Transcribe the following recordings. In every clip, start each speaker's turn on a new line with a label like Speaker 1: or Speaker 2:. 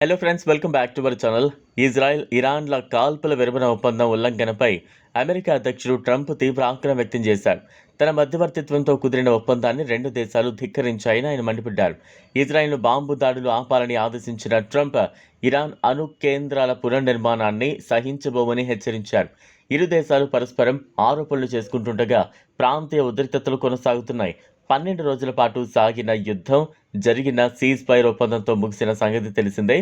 Speaker 1: Hello friends welcome back to our channel Israel ఇరాన్ల కాల్పుల విరమణ ఒప్పందం ఉల్లంఘనపై అమెరికా అధ్యక్షుడు ట్రంప్ తీవ్ర ఆగ్రహం వ్యక్తం చేశారు. తన మధ్యవర్తిత్వంతో కుదిరిన ఒప్పందాన్ని రెండు దేశాలు ధిక్కరించాయని ఆయన మండిపడ్డారు. ఇజ్రాయెల్ను బాంబు దాడులు ఆపాలని ఆదేశించిన ట్రంప్ ఇరాన్ అణు కేంద్రాల పునర్నిర్మాణాన్ని సహించబోమని హెచ్చరించారు. ఇరు దేశాలు పరస్పరం ఆరోపణలు చేసుకుంటుండగా ప్రాంతీయ ఉద్రిక్తతలు కొనసాగుతున్నాయి. పన్నెండు రోజుల పాటు సాగిన యుద్ధం జరిగిన సీజ్ ఫైర్ ఒప్పందంతో ముగిసిన సంగతి తెలిసిందే.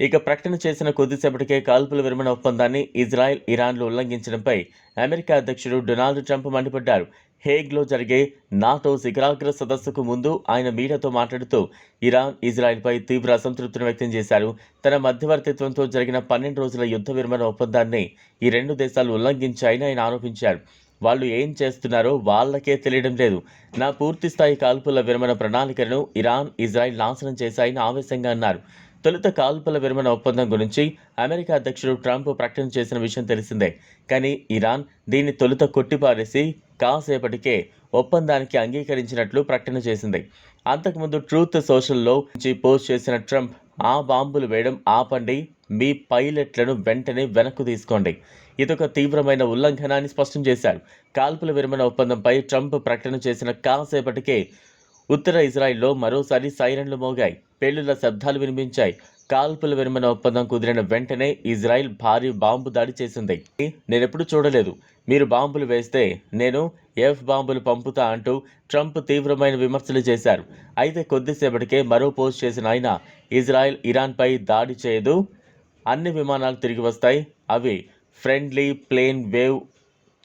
Speaker 1: ఇక ప్రకటన చేసిన కొద్దిసేపటికే కాల్పుల విరమణ ఒప్పందాన్ని ఇజ్రాయెల్ ఇరాన్లు ఉల్లంఘించడంపై అమెరికా అధ్యక్షుడు డొనాల్డ్ ట్రంప్ మండిపడ్డారు. హేగ్లో జరిగే నాటో శిఖరాగ్ర సదస్సుకు ముందు ఆయన మీడియాతో మాట్లాడుతూ ఇరాన్ ఇజ్రాయెల్పై తీవ్ర అసంతృప్తిని వ్యక్తం చేశారు. తన మధ్యవర్తిత్వంతో జరిగిన పన్నెండు రోజుల యుద్ధ విరమణ ఒప్పందాన్ని ఈ రెండు దేశాలు ఉల్లంఘించాయని ఆయన ఆరోపించారు. వాళ్ళు ఏం చేస్తున్నారో వాళ్ళకే తెలియడం లేదు. నా పూర్తి స్థాయి కాల్పుల విరమణ ప్రణాళికలను ఇరాన్ ఇజ్రాయెల్ నాశనం చేశాయని ఆవేశంగా అన్నారు. తొలుత కాల్పుల విరమణ ఒప్పందం గురించి అమెరికా అధ్యక్షుడు ట్రంప్ ప్రకటన చేసిన విషయం తెలిసిందే. కానీ ఇరాన్ దీన్ని తొలుత కొట్టిపారేసి కాసేపటికే ఒప్పందానికి అంగీకరించినట్లు ప్రకటన చేసింది. అంతకుముందు ట్రూత్ సోషల్లో నుంచి పోస్ట్ చేసిన ట్రంప్ ఆ బాంబులు వేయడం ఆపండి మీ పైలట్లను వెంటనే వెనక్కు తీసుకోండి. ఇదొక తీవ్రమైన ఉల్లంఘన అని స్పష్టం చేశారు. కాల్పుల విరమణ ఒప్పందంపై ట్రంప్ ప్రకటన చేసిన కాసేపటికే ఉత్తర ఇజ్రాయిల్లో మరోసారి సైరన్లు మోగాయి. పేలుళ్ళ శబ్దాలు వినిపించాయి. కాల్పుల విరమణ ఒప్పందం కుదిరిన వెంటనే ఇజ్రాయిల్ భారీ బాంబు దాడి చేసింది. నేనెప్పుడు చూడలేదు. మీరు బాంబులు వేస్తే నేను ఎఫ్ బాంబులు పంపుతా అంటూ ట్రంప్ తీవ్రమైన విమర్శలు చేశారు. అయితే కొద్దిసేపటికే మరో పోస్ట్ చేసిన ఆయన ఇజ్రాయెల్ ఇరాన్పై దాడి చేయదు. అన్ని విమానాలు తిరిగి వస్తాయి. అవి ఫ్రెండ్లీ ప్లేన్ వేవ్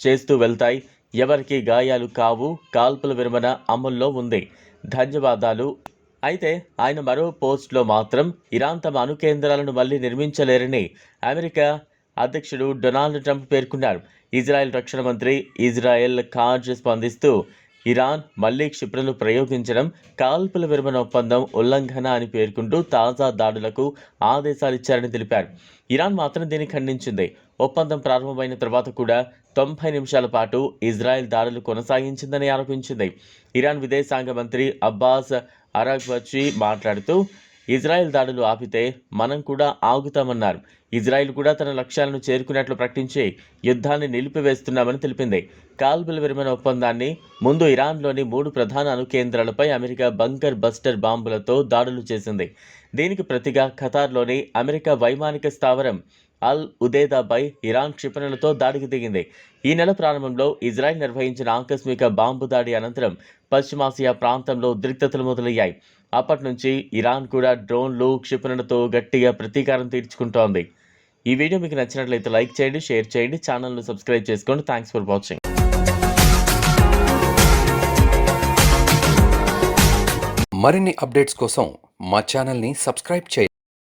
Speaker 1: చేస్తూ వెళ్తాయి. ఎవరికి గాయాలు కావు. కాల్పుల విరమణ అమల్లో ఉంది. ధన్యవాదాలు. అయితే ఆయన మరో పోస్ట్లో మాత్రం ఇరాన్ తమ అణు కేంద్రాలను మళ్ళీ నిర్మించలేరని అమెరికా అధ్యక్షుడు డొనాల్డ్ ట్రంప్ పేర్కొన్నారు. ఇజ్రాయెల్ రక్షణ మంత్రి ఇజ్రాయెల్ ఖాజ్ స్పందిస్తూ ఇరాన్ మళ్ళీ క్షిప్రలు ప్రయోగించడం కాల్పుల విరమణ ఒప్పందం ఉల్లంఘన అని పేర్కొంటూ తాజా దాడులకు ఆదేశాలిచ్చారని తెలిపారు. ఇరాన్ మాత్రం దీన్ని ఖండించింది. ఒప్పందం ప్రారంభమైన తర్వాత కూడా తొంభై నిమిషాల పాటు ఇజ్రాయెల్ దాడులు కొనసాగించిందని ఆరోపించింది. ఇరాన్ విదేశాంగ మంత్రి అబ్బాస్ అరాగ్వచి మాట్లాడుతూ ఇజ్రాయెల్ దాడులు ఆపితే మనం కూడా ఆగుతామన్నారు. ఇజ్రాయెల్ కూడా తన లక్ష్యాలను చేరుకున్నట్లు ప్రకటించి యుద్ధాన్ని నిలిపివేస్తున్నామని తెలిపింది. కాల్బుల్ విరమణ ఒప్పందాన్ని ముందు ఇరాన్లోని మూడు ప్రధాన అణు కేంద్రాలపై అమెరికా బంకర్ బస్టర్ బాంబులతో దాడులు చేసింది. దీనికి ప్రతిగా ఖతార్లోని అమెరికా వైమానిక స్థావరం అల్ ఉదేదాపై ఇరాన్ క్షిపణులతో దాడికి దిగింది. ఈ నెల ప్రారంభంలో ఇజ్రాయెల్ నిర్వహించిన ఆకస్మిక బాంబు దాడి అనంతరం పశ్చిమాసియా ప్రాంతంలో ఉద్రిక్తతలు మొదలయ్యాయి. అప్పటి నుంచి ఇరాన్ కూడా డ్రోన్లు క్షిపణులతో గట్టిగా ప్రతీకారం తీర్చుకుంటోంది. ఈ వీడియో మీకు నచ్చినట్లయితే లైక్ చేయండి షేర్ చేయండి ఛానల్ను సబ్స్క్రైబ్ చేసుకోండి. Thanks for watching.
Speaker 2: మరిన్ని అప్డేట్స్ కోసం మా ఛానల్ని సబ్స్క్రైబ్ చేయండి.